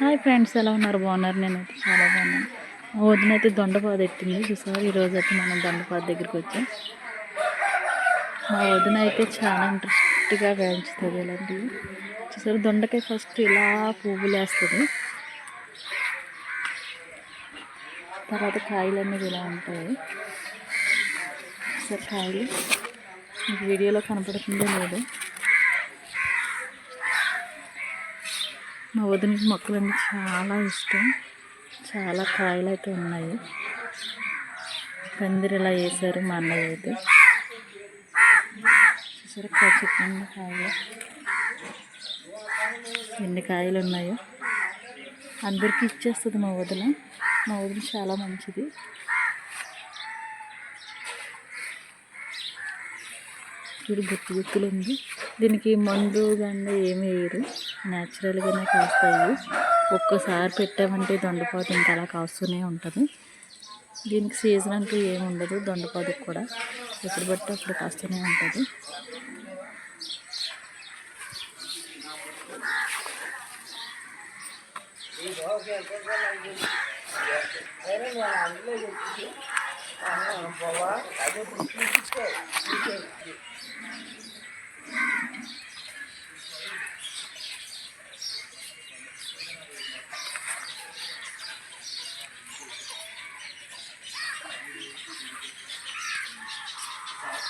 Hi friends ఎలా ఉన్నారు? బాగున్నారు? నేనైతే చాలా బాగున్నాను. మా వదిన అయితే దొండపాద ఎట్టింది చూసారు ఈరోజు అయితే మనం దొండపాద దగ్గరికి వచ్చాం. మా వదిన అయితే చాలా ఇంట్రెస్ట్గా వేయించుతుంది ఇలాంటివి. చూసారు దొండకాయ ఫస్ట్ ఇలా పువ్వులు వేస్తుంది. తర్వాత కాయలు అనేది ఇలా ఉంటాయి. సార్ కాయలు. వీడియోలో కనపడుతుందో లేదు. మా వదినకి మొక్కలన్నీ చాలా ఇష్టం. చాలా కాయలు అయితే ఉన్నాయి. పందిరి ఇలా వేసారు మా అన్నయ్య అయితే. చూసారు కాయలు. ఎన్ని కాయలు ఉన్నాయో. అందరికీ ఇచ్చేస్తుంది మా వదిన. మా వదిన చాలా మంచిది. చూడు గుర్తు గుత్తులు ఉంది. దీనికి మందు కానీ ఏమి వేయరు. న్యాచురల్గానే కాస్తాయి. ఒక్కసారి పెట్టామంటే దొండపాదు ఇంకా అలా కాస్తూనే ఉంటుంది. దీనికి సీజన్ అంటూ ఏమి ఉండదు దొండపాదుకు కూడా. ఎప్పుడు పడితే అప్పుడు కాస్తూనే ఉంటుంది.